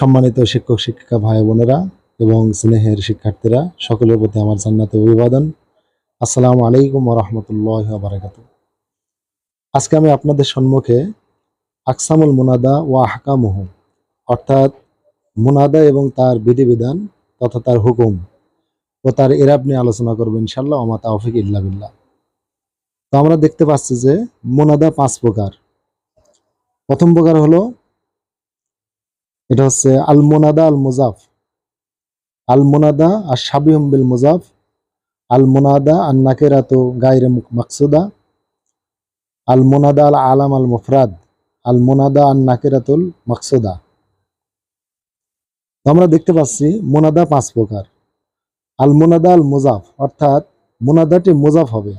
সম্মানিত শিক্ষক, শিক্ষিকা ভাই বোনেরা এবং স্নেহের শিক্ষার্থীরা, সকলের প্রতি আমার জান্নাতে অভিবাদন। আসসালামু আলাইকুম রহমতুল্লাহ বারাকাত আজকে আমি আপনাদের সম্মুখে আকসামুল মুনাদা ও আহকামুহ, অর্থাৎ মুনাদা এবং তার বিধিবিধান তথা তার হুকুম ও তার এরাব নিয়ে আলোচনা করব ইনশাল্লাহ ওমা তাওফিক ইল্লা তো আমরা দেখতে পাচ্ছি যে মুনাদা পাঁচ প্রকার। প্রথম প্রকার হলো এটা হচ্ছে আল মোনাদা আল মুজাফ আল মোনাদা আর সাবিহম বিল মুজাফ। আল মোনাদা আর নাকেরাতো গায়রে মাকসুদা। আল মোনাদা আল আলাম আল মুফরাদ। আল মোনাদা আর নাকেরাতুল মাকসুদা। আমরা দেখতে পাচ্ছি মোনাদা পাঁচ প্রকার। আল মোনাদা আল মুজাফ, অর্থাৎ মোনাদাটি মুজাফ হবে।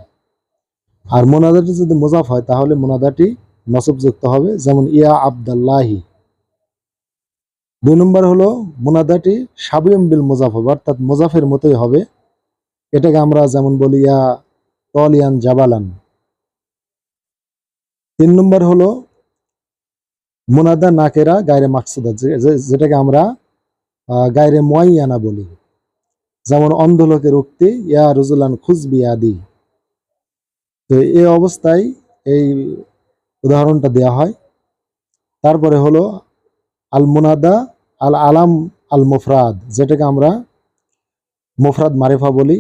আর মোনাদাটি যদি মুজাফ হয় তাহলে মোনাদাটি নসবযুক্ত হবে, যেমন ইয়া আবদাল্লাহি। দুই নম্বর হলো মুনাদাটি সাবিয়ম বিল মুজাফ অর্থাৎ মুজাফের মতোই হবে। এটাকে আমরা যেমন বলি, ইয়া তলিয়ান জাবালান। তিন নম্বর হলো মুনাদা নাকেরা গায়রে মাকসুদা যেটাকে আমরা গায়রে মোয়াইয়ানা বলি। যেমন অন্ধ লোকের উক্তি ইয়া রুজুলান খুজবি আদি। তো এই অবস্থায় এই উদাহরণটা দেয়া হয়। তারপরে হলো আল মুনাদা আল আলাম আল মুফরাদ যেটাকে আমরা মুফরাদ মারিফা বলি।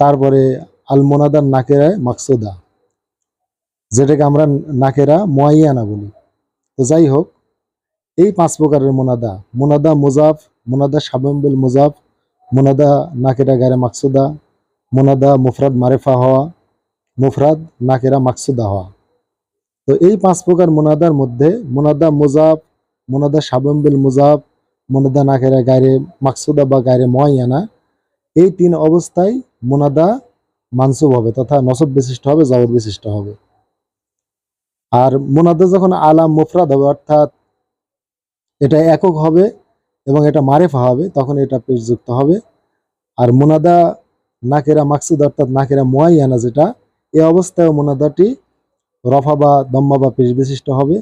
তারপরে আল মুনাদার নাকেরা মাকসুদা, যেটাকে আমরা নাকেরা মোয়াইয়ানা বলি। তো যাই হোক, এই পাঁচ প্রকারের মোনাদা মোনাদা মুজাফ, মোনাদা সাবেম্বিল মুজাফ, মোনাদা নাকেরা গায়ে মাকসুদা, মোনাদা মুফরাদ মারেফা হওয়া, মুফরাদ নাকেরা মাকসুদা হওয়া। তো এই পাঁচ প্রকার মোনাদার মধ্যে মোনাদা মুজাফ মোনাদা সাবম্বিল মুজাফ মোনাদা নাকেরা গায়ে মাকসুদা বা গায়ে ময়ানা এই তিন অবস্থায় মোনাদা মানসুব হবে তথা নসব বিশিষ্ট হবে, জবর বিশিষ্ট হবে। আর মোনাদা যখন আলাম মুফরাদ হবে, অর্থাৎ এটা একক হবে এবং এটা মারেফা হবে, তখন এটা পেশযুক্ত হবে। আর মোনাদা নাকেরা মাকসুদ, অর্থাৎ নাকেরা মোয়াইয়ানা যেটা, এ অবস্থায় মোনাদাটি রফা বা দম্মা বা পেশ বিশিষ্ট হবে।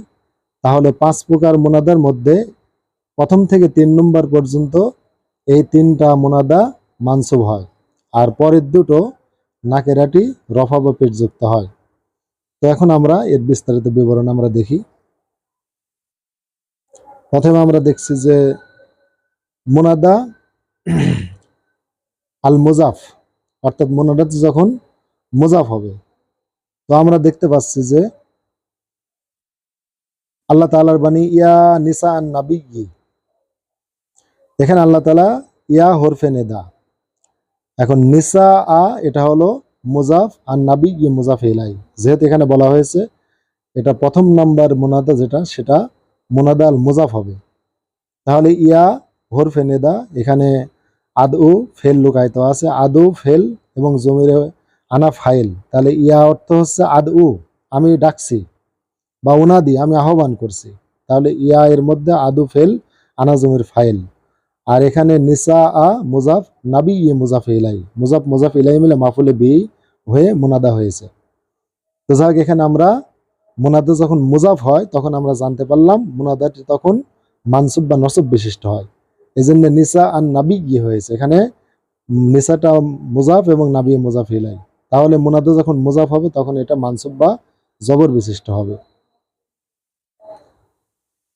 তাহলে পাঁচ প্রকার মোনাদার মধ্যে প্রথম থেকে তিন নম্বর পর্যন্ত এই তিনটা মোনাদা মানসুব হয়। আর পরের দুটো নাকেরাটি রফা বা পেশ যুক্ত হয়। তো এখন আমরা এর বিস্তারিত বিবরণ আমরা দেখি। প্রথমে আমরা দেখছি যে মোনাদা আল মুজাফ অর্থাৎ মোনাদাটি যখন মোজাফ হবে, তো আমরা দেখতে পাচ্ছি যে আল্লাহ তালার বাণী, ইয়া নিসা আন নাবি এখানে আল্লাহ তালা ইয়া হরফে নেদা। এখন নিসা আ, এটা হলো মুজাফ আর নাবি ই মুজাফ ইলাই। যেহেতু এখানে বলা হয়েছে, এটা প্রথম নাম্বার মোনাদা যেটা, সেটা মোনাদা আল মুজাফ হবে। তাহলে ইয়া হরফে নেদা, এখানে আদউ ফেল লুকায়িত আছে। আদউ ফেল এবং জমিরে আনা ফাইল। তাহলে ইয়া অর্থ হচ্ছে আদউ, আমি ডাকছি। বা উনাদি আমি আহ্বান করছি। তাহলে ইয়া এর মধ্যে আদু ফেল আনা জমির ফাইল। আর এখানে নিসা আ মুজাফ, নাবি ইয়ে মুজাফ ইলাই। মুজাফ মুজাফ ইলাই মিলে মাফুলে বি হয়ে মুনাদা হয়েছে। তো যাক এখানে আমরা মুনাদা যখন মুজাফ হয়, তখন আমরা জানতে পারলাম মুনাদাটি তখন মানসুব বা নসব বিশিষ্ট হয়। এই জন্য নিসা আর নাবি ইয়ে হয়েছে। এখানে নিসাটা মুজাফ এবং নাবি মুজাফ ইলাই। তাহলে মুনাদা যখন মুজাফ হবে, তখন এটা মানসুব বা জবর বিশিষ্ট হবে।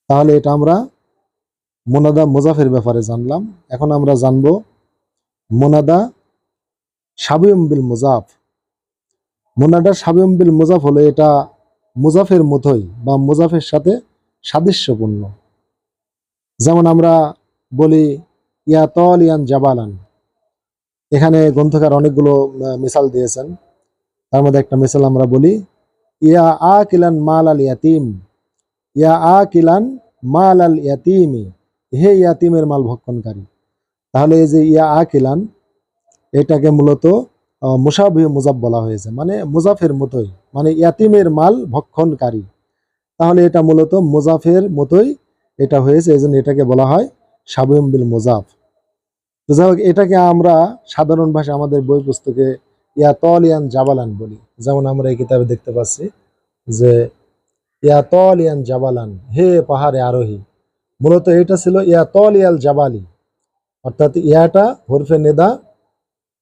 তাহলে এটা আমরা মোনাদা মোজাফের ব্যাপারে জানলাম। এখন আমরা জানব মোনাদা সাবিয়ম মোজাফ। মোনাদা সাবিয়ম বিল মুজাফ হলো এটা মুজাফের মতোই বা মোজাফের সাথে সাদৃশ্যপূর্ণ। যেমন আমরা বলি, ইয়া তল ইয়ান জাবালান। এখানে গ্রন্থকার অনেকগুলো মিসাল দিয়েছেন। তার মধ্যে একটা মিসাল আমরা বলি, ইয়া আ কিলান মাল আল ইয়াতিম। ইয়া আ কিলান মাল আল ইয়াতিমি। হে ইয়াতিমের মাল ভক্ষণকারী। তাহলে এই যে ইয়া আ কিলান এটাকে মূলত মুসাফি মুজাফ বলা হয়েছে। মানে মুজাফের মতোই মানে ইয়াতিমের মাল ভক্ষণকারী। তাহলে এটা মূলত মুজাফের মতোই এটা হয়েছে, এই জন্য এটাকে বলা হয় সাবুম বিল মুজাফ। তো যাই হোক, এটাকে আমরা সাধারণ ভাষায় আমাদের বই পুস্তকে ইয়া তল ইয়ান জাবালান বলি। যেমন আমরা এই কিতাবে দেখতে পাচ্ছি যে ইয়া তল জাবালান। হে পাহাড়ে আরোহী, মূলত এটা ছিল ইয়া তলিয়াল জাবালি। অর্থাৎ ইয়াটা হরফে নেদা,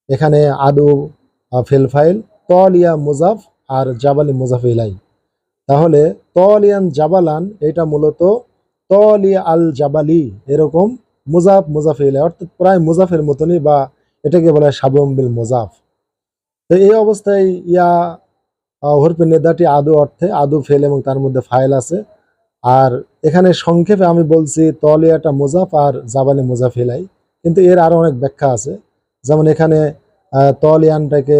এখানে আদু ফেলফাইল তলিয়া মুজাফ আর জাবালি মুজাফ ইলাই। তাহলে তলিয়ান জাবালান, এটা মূলত তলিয়া আল জাবালি, এরকম মুজাফ মুজাফ ইলাই, অর্থাৎ প্রায় মুজাফের মতনই বা এটাকে বলা হয় সাবম মুজাফ। তো এই অবস্থায় ইয়া হরফে নেদাটি আদু অর্থে, আদু ফেল এবং তার মধ্যে ফাইল আছে। আর এখানে সংক্ষেপে আমি বলছি, তলিয়াটা মোজাফ আর জাবালি মুজাফ ইলাই কিন্তু এর আরও অনেক ব্যাখ্যা আছে। যেমন এখানে তলিয়ানটাকে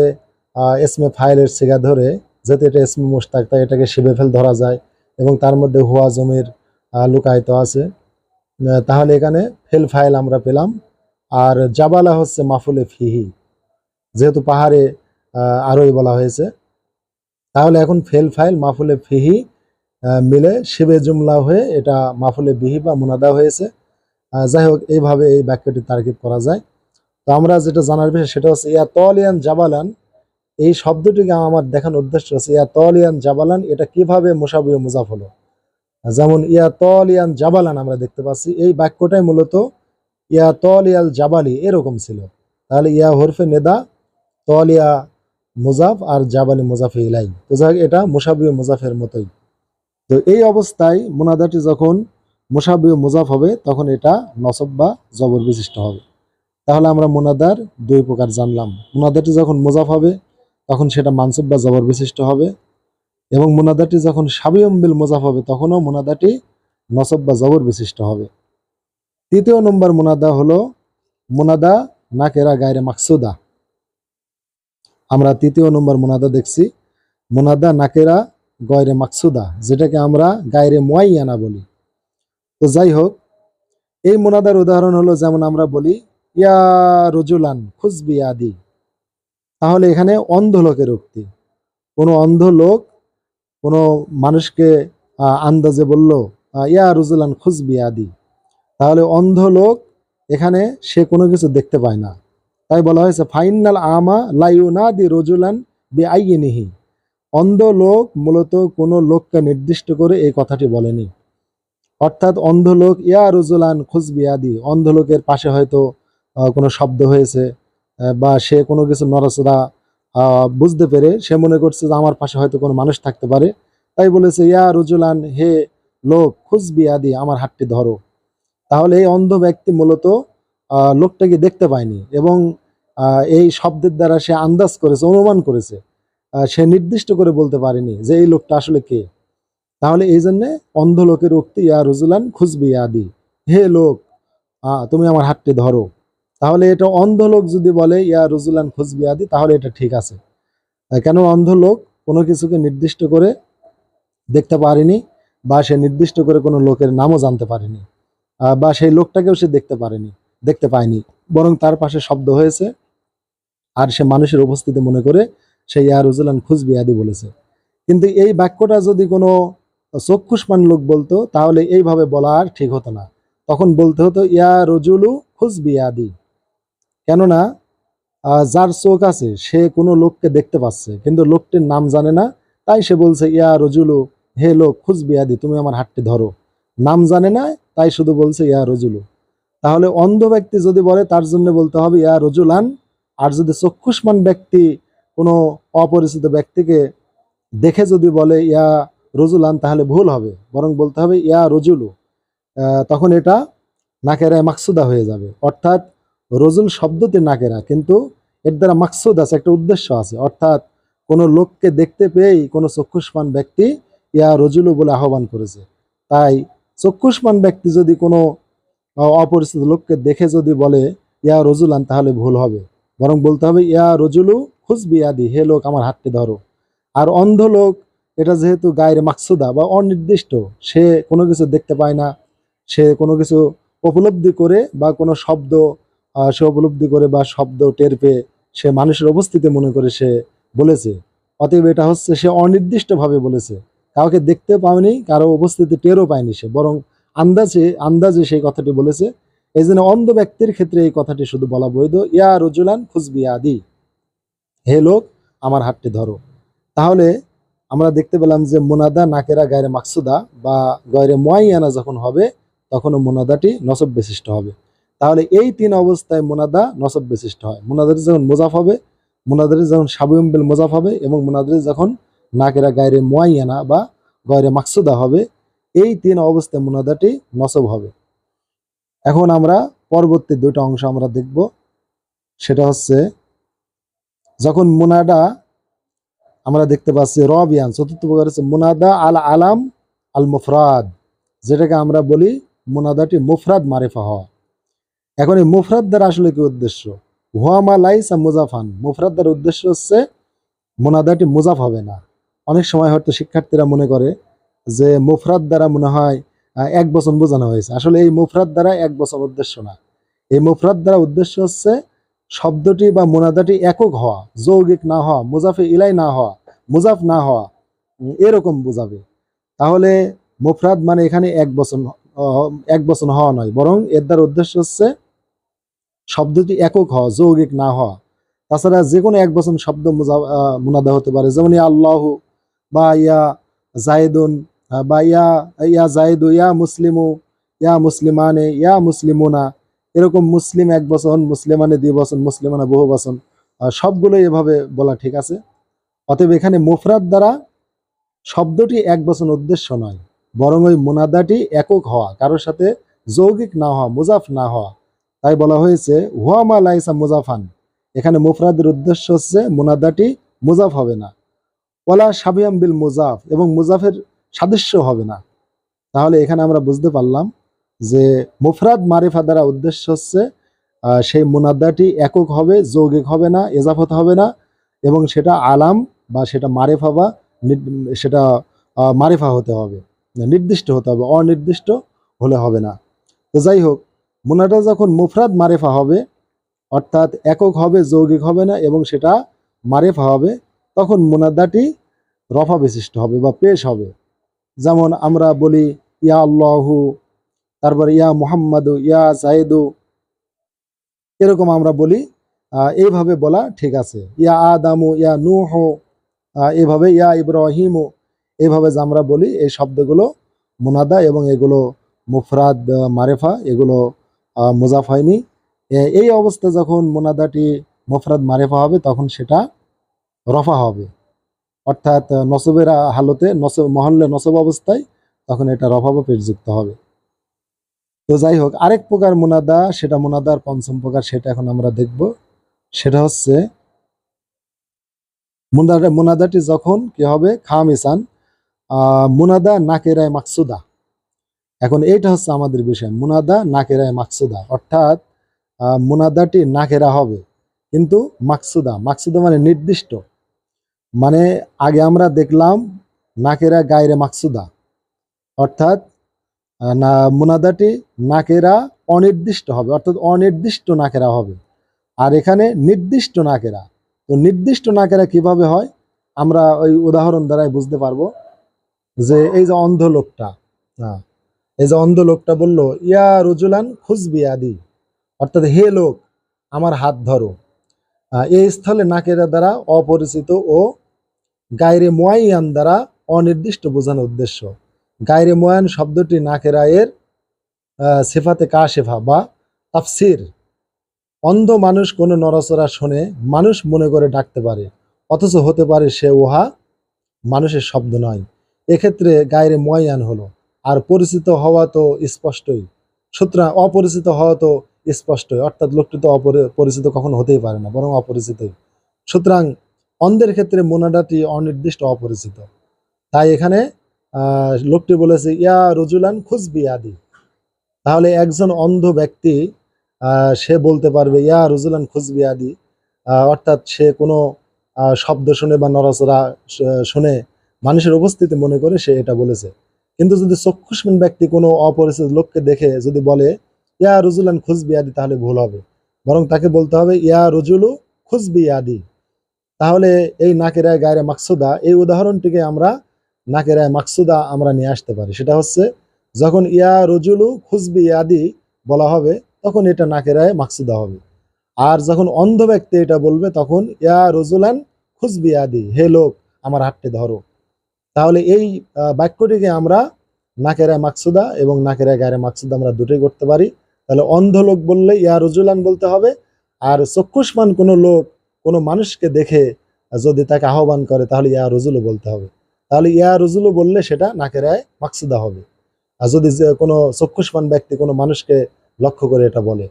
এসমে ফাইলের সিগা ধরে, যেহেতু এটা এসমে মুস্তাক তাই এটাকে শিবে ফেল ধরা যায় এবং তার মধ্যে হুয়া জমির লুকায়িত আছে। তাহলে এখানে ফেল ফাইল আমরা পেলাম। আর জাবালা হচ্ছে মাফুলে ফিহি, যেহেতু পাহাড়ে আরোই বলা হয়েছে। তাহলে এখন ফেল ফাইল, মাফুলে ফিহি মিলে শিবে জুমলা হয়ে এটা মাফুলে বিহি বা মুনাদা হয়েছে। যাই হোক, এইভাবে এই বাক্যটি তার্কিব করা যায়। তো আমরা যেটা জানার বিষয়, সেটা হচ্ছে, ইয়া তলিয়ান জাবালান, এই শব্দটিকে আমার দেখানোর উদ্দেশ্য হচ্ছে, ইয়া তলিয়ান জাবালান, এটা কীভাবে মুসাবিও মুজাফ হলো? যেমন, ইয়া তলিয়ান জাবালান আমরা দেখতে পাচ্ছি, এই বাক্যটাই মূলত, ইয়া তলিয়াল জাবালি, এরকম ছিল। তাহলে ইয়া হরফে নেদা, তলিয়া মুজাফ আর জাবালি মুজাফে ইলাই তো এটা মুসাবিও মুজাফের মতোই। তো এই অবস্থায় মুনাদাটি যখন মুসাবিও মুজাফ হবে, তখন এটা নসব বা জবর বিশিষ্ট হবে। তাহলে আমরা মুনাদার দুই প্রকার জানলাম। মুনাদাটি যখন মুজাফ হবে, তখন সেটা মানসুব বা জবর বিশিষ্ট হবে। এবং মুনাদাটি যখন সাবিয়ম বিল মুজাফ হবে, তখনও মুনাদাটি নসব বা জবর বিশিষ্ট হবে। তৃতীয় নম্বর মুনাদা হলো মুনাদা নাকেরা গায়রে মাকসুদা। আমরা তৃতীয় নম্বর মোনাদা দেখছি। মোনাদা নাকেরা, গয়রে মাকসুদা, যেটাকে আমরা গায়রে মুয়াইয়ানা বলি। তো যাই হোক, এই মোনাদার উদাহরণ হলো যেমন আমরা বলি, ইয়া রজুলান খুজবি আদি। তাহলে এখানে অন্ধ লোকের উক্তি। কোনো অন্ধ লোক, কোনো মানুষকে আন্দাজে বলল ইয়া রুজুলান খুজবি আদি। তাহলে অন্ধ লোক, এখানে সে কোনো কিছু দেখতে পায় না। তাই বলা হয়েছে, ফাইনাল আমা লাইউনাদি রজুলান বি আইনিহি অন্ধ লোক মূলত কোনো লোককে নির্দিষ্ট করে এই কথাটি বলেনি। অর্থাৎ অন্ধ লোক, ইয়া রুজুলান আদি অন্ধ লোকের পাশে হয়তো কোনো শব্দ হয়েছে বা সে কোনো কিছু নড়াচড়া বুঝতে পেরে সে মনে করছে যে আমার পাশে হয়তো কোনো মানুষ থাকতে পারে। তাই বলেছে, ইয়া রুজুলান, হে লোক খুজবি আদি আমার হাতটি ধরো। তাহলে এই অন্ধ ব্যক্তি মূলত লোকটাকে দেখতে পায়নি এবং এই শব্দের দ্বারা সে আন্দাজ করেছে, অনুমান করেছে। সে নির্দিষ্ট করে বলতে পারেনি যে এই লোকটা আসলে কে। তাহলে এই জন্য অন্ধ লোকের উক্তি, ইয়া রুজুলান খুজবি আদি হে লোক তুমি আমার হাতটি ধরো। তাহলে এটা অন্ধ লোক যদি বলে, ইয়া রুজুলান খুজবি আদি তাহলে এটা ঠিক আছে। কেন অন্ধ লোক কোনো কিছুকে নির্দিষ্ট করে দেখতে পারেনি, বা সে নির্দিষ্ট করে কোনো লোকের নামও জানতে পারেনি বা সেই লোকটাকেও সে দেখতে পারেনি। দেখতে পায়নি। বরং তার পাশে শব্দ হয়েছে আর সে মানুষের উপস্থিতি মনে করে সে ইয়া রুজুলান খুজবি আদি বলেছে। কিন্তু এই বাক্যটা যদি কোনো চক্ষুষ্মান লোক বলতো, তাহলে এইভাবে বলা আর ঠিক হতো না। তখন বলতে হতো, ইয়া রজুলু খুজবি আদি। কেননা যার চোখ আছে, সে কোনো লোককে দেখতে পাচ্ছে, কিন্তু লোকটির নাম জানে না। তাই সে বলছে, ইয়া রজুলু, হে লোক, খুজবি আদি, তুমি আমার হাতটি ধরো। নাম জানে না, তাই শুধু বলছে, ইয়া রজুলু। তাহলে অন্ধ ব্যক্তি যদি বলে, তার জন্য বলতে হবে, ইয়া রজুলান। আর যদি চক্ষুষ্মান ব্যক্তি কোনো অপরিচিত ব্যক্তিকে দেখে যদি বলে, ইয়া রজুলান, তাহলে ভুল হবে। বরং বলতে হবে, ইয়া রজুলু। তখন এটা নাকেরায় মাকসুদা হয়ে যাবে। অর্থাৎ রজুল শব্দতে নাকেরা কিন্তু এর দ্বারা মাকসুদ আছে, একটা উদ্দেশ্য আছে। অর্থাৎ কোনো লোককে দেখতে পেয়েই কোনো চক্ষুষ্মান ব্যক্তি ইয়া রজুলু বলে আহ্বান করেছে। তাই চক্ষুষ্মান ব্যক্তি যদি কোনো অপরিচিত লোককে দেখে যদি বলে, ইয়া রজুলান, তাহলে ভুল হবে। বরং বলতে হবে, ইয়া রজুলু খুজবি আদি হে লোক, আমার হাতটি ধরো। আর অন্ধ লোক, এটা যেহেতু গায়ের মাকসুদা বা অনির্দিষ্ট, সে কোনো কিছু দেখতে পায় না। সে কোনো কিছু উপলব্ধি করে বা কোনো শব্দ সে উপলব্ধি করে বা শব্দ টের পেয়ে সে মানুষের উপস্থিতি মনে করে সে বলেছে। অতএব এটা হচ্ছে সে অনির্দিষ্টভাবে বলেছে। কাউকে দেখতে পায়নি, কারও উপস্থিতি টেরও পায়নি সে। বরং আন্দাজে আন্দাজে সেই কথাটি বলেছে, এই জন্য অন্ধ ব্যক্তির ক্ষেত্রে এই কথাটি শুধু বলা বৈধ, ইয়া রজুলান খুজবি আদি। হে লোক, আমার হাতটি ধরো। তাহলে আমরা দেখতে পেলাম যে মোনাদা নাকেরা গায়রে মাকসুদা বা গয়রে মোয়াইয়ানা যখন হবে, তখনও মোনাদাটি নসব বিশিষ্ট হবে। তাহলে এই তিন অবস্থায় মোনাদা নসব বিশিষ্ট হয়। মোনাদারি যখন মোজাফ হবে মোনাদারি যখন সাবিউম্বিল মোজাফ হবে এবং মোনাদারি যখন নাকেরা গায়রে মোয়াইয়ানা বা গয়রে মাকসুদা হবে এই তিন অবস্থায় মুনাদাটি নসব হবে। এখন আমরা পরবর্তী দুটো অংশ আমরা দেখব। সেটা হচ্ছে, যখন মুনাদা, আমরা দেখতে পাচ্ছি রবিয়ান, চতুর্থ প্রকার হচ্ছে মুনাদা আল আলাম আল মুফরাদ, যেটাকে আমরা বলি মুনাদাটি মুফরাদ মারেফা হওয়া। এখন এই মুফরাদ দ্বারা আসলে কি উদ্দেশ্য? হুয়ামা লাইসা মুজাফান মুফরাদ দ্বারা উদ্দেশ্য হচ্ছে মুনাদাটি মুজাফ হবে না। অনেক সময় হয়তো শিক্ষার্থীরা মনে করে যে মুফরাদ দ্বারা মনে হয় এক বছর বোঝানো হয়েছে। আসলে এই মুফরাদ দ্বারা এক বছর উদ্দেশ্য না। এই মুফরাদ দ্বারা উদ্দেশ্য হচ্ছে শব্দটি বা মোনাদাটি একক হওয়া, যৌগিক না হওয়া, মুজাফে ইলাই না হওয়া, মুজাফ না হওয়া এরকম বোঝাবে। তাহলে মুফরাদ মানে এখানে এক বছর এক বছর হওয়া নয়, বরং এর দ্বারা উদ্দেশ্য হচ্ছে শব্দটি একক হওয়া, যৌগিক না হওয়া। তাছাড়া যে কোনো এক বছর শব্দ মুনাদা হতে পারে। যেমন ইয়া আল্লাহ বা ইয়া জায়দুন বা ইয়া ইয়া ইয়া মুসলিমু ইয়া মুসলিমানে ইয়া মুসলিমুনা এরকম মুসলিম এক বচন মুসলিমানে দুই বচন মুসলিমানা বহু বচন আহ, সবগুলো এভাবে বলা ঠিক আছে। অতএব এখানে মুফরাদ দ্বারা শব্দটি এক বচন উদ্দেশ্য নয় বরং ওই মুনাদাটি একক হওয়া কারোর সাথে যৌগিক না হওয়া মুজাফ না হওয়া। তাই বলা হয়েছে হুয়ামা লাইসা মুজাফান এখানে মুফরাদের উদ্দেশ্য হচ্ছে মুনাদাটি মুজাফ হবে না। ওলা সাবিয়াম বিল মুজাফ এবং মুজাফের সাদৃশ্য হবে না। তাহলে এখানে আমরা বুঝতে পারলাম যে মুফরাদ মারিফা দ্বারা উদ্দেশ্য হচ্ছে সেই মুনাদ্দাটি একক হবে, যৌগিক হবে না, এজাফত হবে না এবং সেটা আলাম বা সেটা মারেফা বা সেটা মারেফা হতে হবে। নির্দিষ্ট হতে হবে, অনির্দিষ্ট হলে হবে না। তো যাই হোক মুনাটা যখন মুফরাদ মারেফা হবে, অর্থাৎ একক হবে, যৌগিক হবে না এবং সেটা মারেফা হবে, তখন মুনাদাটি রফা বিশিষ্ট হবে বা পেশ হবে। যেমন আমরা বলি ইয়া আল্লাহু তারপর ইয়া মুহাম্মাদু ইয়া জাহেদু এরকম আমরা বলি এইভাবে বলা ঠিক আছে। ইয়া আদামু ইয়া নূহ আহ, এইভাবে ইয়া ইব্রাহিমু। এইভাবে যে আমরা বলি এই শব্দগুলো মুনাদা এবং এগুলো মুফরাদ মারেফা এগুলো মুজাফ হয়নি এই অবস্থা যখন মুনাদাটি মুফরাদ মারেফা হবে তখন সেটা রফা হবে। অর্থাৎ নসবের হালতে নসব, মহল্লে নসব অবস্থায় তখন এটা রফা বা পেটযুক্ত হবে। তো যাই হোক, আরেক প্রকার মুনাদা, সেটা মুনাদার পঞ্চম প্রকার, সেটা এখন আমরা দেখব। সেটা হচ্ছে, মুনাদা মুনাদাটি যখন কি হবে? খামিসান মুনাদা নাকেরায় মাকসুদা। এখন এইটা হচ্ছে আমাদের বিষয়, মুনাদা নাকেরায় মাকসুদা। অর্থাৎ মুনাদাটি নাকেরা হবে, কিন্তু মাকসুদা। মাকসুদা মানে নির্দিষ্ট। মানে আগে আমরা দেখলাম নাকেরা গায়রে মাকসুদা। অর্থাৎ না, মুনাদাটি নাকেরা অনির্দিষ্ট হবে, অর্থাৎ অনির্দিষ্ট নাকেরা হবে। আর এখানে নির্দিষ্ট নাকেরা। তো নির্দিষ্ট নাকেরা কীভাবে হয়? আমরা ওই উদাহরণ দ্বারাই বুঝতে পারব যে এই যে অন্ধ লোকটা হ্যাঁ এই যে অন্ধ লোকটা বলল, ইয়া রুজুলান খুঁজবি আদি। অর্থাৎ, হে লোক, আমার হাত ধরো। এই স্থলে নাকেরা দ্বারা অপরিচিত ও গায়রে মোয়াইয়ান দ্বারা অনির্দিষ্ট বোঝানোর উদ্দেশ্য। গায়রে মোয়ান শব্দটি নাকেরায়ের সেফাতে সিফাতে কাশেফা বা তাফসির। অন্ধ মানুষ কোনো নড়াচড়া শোনে মানুষ মনে করে ডাকতে পারে, অথচ হতে পারে সে উহা মানুষের শব্দ নয়। এক্ষেত্রে গায়রে ময়ান হলো, আর পরিচিত হওয়া তো স্পষ্টই। সুতরাং অপরিচিত হওয়া তো স্পষ্টই, অর্থাৎ লোকটি তো অপরি- পরিচিত কখনো হতেই পারে না, বরং অপরিচিতই। সুতরাং অন্ধের ক্ষেত্রে মোনাডাটি অনির্দিষ্ট অপরিচিত। তাই এখানে লোকটি বলেছে, ইয়া রজুলান খুঁজবি আদি। তাহলে একজন অন্ধ ব্যক্তি সে বলতে পারবে, ইয়া রজুলান খুঁজবি আদি। অর্থাৎ সে কোনো শব্দ শুনে বা নড়াচড়া শুনে মানুষের উপস্থিতি মনে করে সে এটা বলেছে। কিন্তু যদি চক্ষুষ্মান ব্যক্তি কোনো অপরিচিত লোককে দেখে, যদি বলে, ইয়া রজুলান খুঁজবি আদি, তাহলে ভুল হবে। বরং তাকে বলতে হবে, ইয়া রজুলু খুঁজবি আদি। তাহলে এই নাকেরায় গায়রে মাকসুদা, এই উদাহরণটিকে আমরা নাকেরায় মাকসুদা আমরা নিয়ে আসতে পারি। সেটা হচ্ছে, যখন ইয়া রজুলু খুঁজবি আদি বলা হবে, তখন এটা নাকেরায় মাকসুদা হবে। আর যখন অন্ধ ব্যক্তি এটা বলবে, তখন ইয়া রজুলান খুঁজবি আদি হে লোক, আমার হাতটি ধরো। তাহলে এই বাক্যটিকে আমরা নাকেরা মাকসুদা এবং নাকেরা গায়ের মাকসুদা আমরা দুটোই করতে পারি। তাহলে অন্ধ লোক বললে ইয়া রজুলান বলতে হবে, আর চক্ষুষ্মান কোনো লোক কোনো মানুষকে দেখে যদি তাকে আহ্বান করে তাহলে ইয়া রজুলও বলতে হবে। তাহলে ইয়া রজুলও বললে সেটা নাকেরায় মাকসুদা হবে। আর যদি কোনো চক্ষুষ্মান ব্যক্তি কোনো মানুষকে লক্ষ্য করে এটা বলে।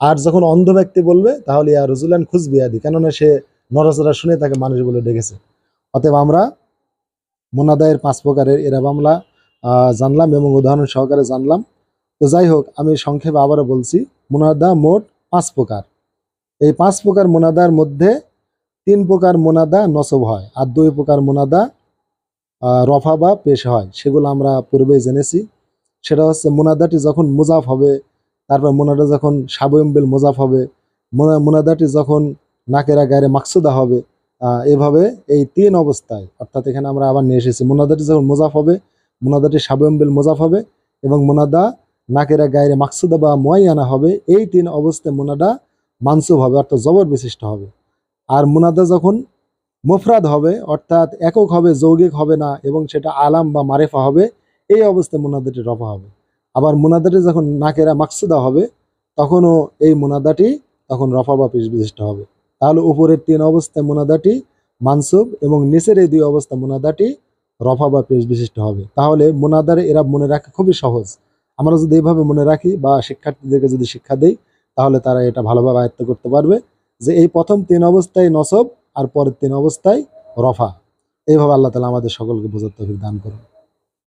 আর যখন অন্ধ ব্যক্তি বলবে তাহলে ইয়া রজুলান খুঁজবিয়াদি কেননা সে নড়াচড়া শুনে তাকে মানুষ বলে ডেকেছে। অতএব আমরা মোনাদায়ের পাঁচ প্রকারের এরা আহ, জানলাম এবং উদাহরণ সহকারে জানলাম। তো যাই হোক আমি সংক্ষেপে আবারও বলছি মোনাদা মোট পাঁচ প্রকার। এই পাঁচ প্রকার মোনাদার মধ্যে তিন প্রকার মোনাদা নসব হয় আর দুই প্রকার মোনাদা রফা বা পেশ হয়। সেগুলো আমরা পূর্বেই জেনেছি। সেটা হচ্ছে মোনাদাটি যখন মুজাফ হবে, তারপর মোনাদা যখন সাবয়ম্বিল মুজাফ হবে, মোনা- মোনাদাটি যখন নাকেরা গায়ে মাকসুদা হবে এভাবে এই তিন অবস্থায়, অর্থাৎ এখানে আমরা আবার নিয়ে এসেছি। মোনাদাটি যখন মুজাফ হবে, মোনাদাটি সাবয়ম্বিল মুজাফ হবে এবং মোনাদা নাকেরা গায়ে মাকসুদা বা মোয়াইয়ানা হবে, এই তিন অবস্থায় মোনাদা মানসুব হবে, অর্থাৎ জবর বিশিষ্ট হবে। আর মুনাদা যখন মুফরাদ হবে, অর্থাৎ একক হবে, যৌগিক হবে না, এবং সেটা আলাম বা মারেফা হবে, এই অবস্থায় মুনাদাটি রফা হবে। আবার মুনাদাটি যখন নাকেরা মাকসুদা হবে, তখনও এই মুনাদাটি তখন রফা বা পেশ বিশিষ্ট হবে। তাহলে উপরের তিন অবস্থায় মুনাদাটি মানসুব এবং নিচের এই দুই অবস্থা মুনাদাটি রফা বা পেশ বিশিষ্ট হবে। তাহলে মোনাদারে এরা মনে রাখা খুবই সহজ। আমরা যদি এইভাবে মনে রাখি বা শিক্ষার্থীদেরকে যদি শিক্ষা দেই তাহলে তারা এটা ভালোভাবে আয়ত্ত করতে পারবে যে এই প্রথম তিন অবস্থায় নসব আর পরের তিন অবস্থায় রফা। এইভাবে আল্লাহ তালা আমাদের সকলকে বোঝার তৌফিক দান করুন।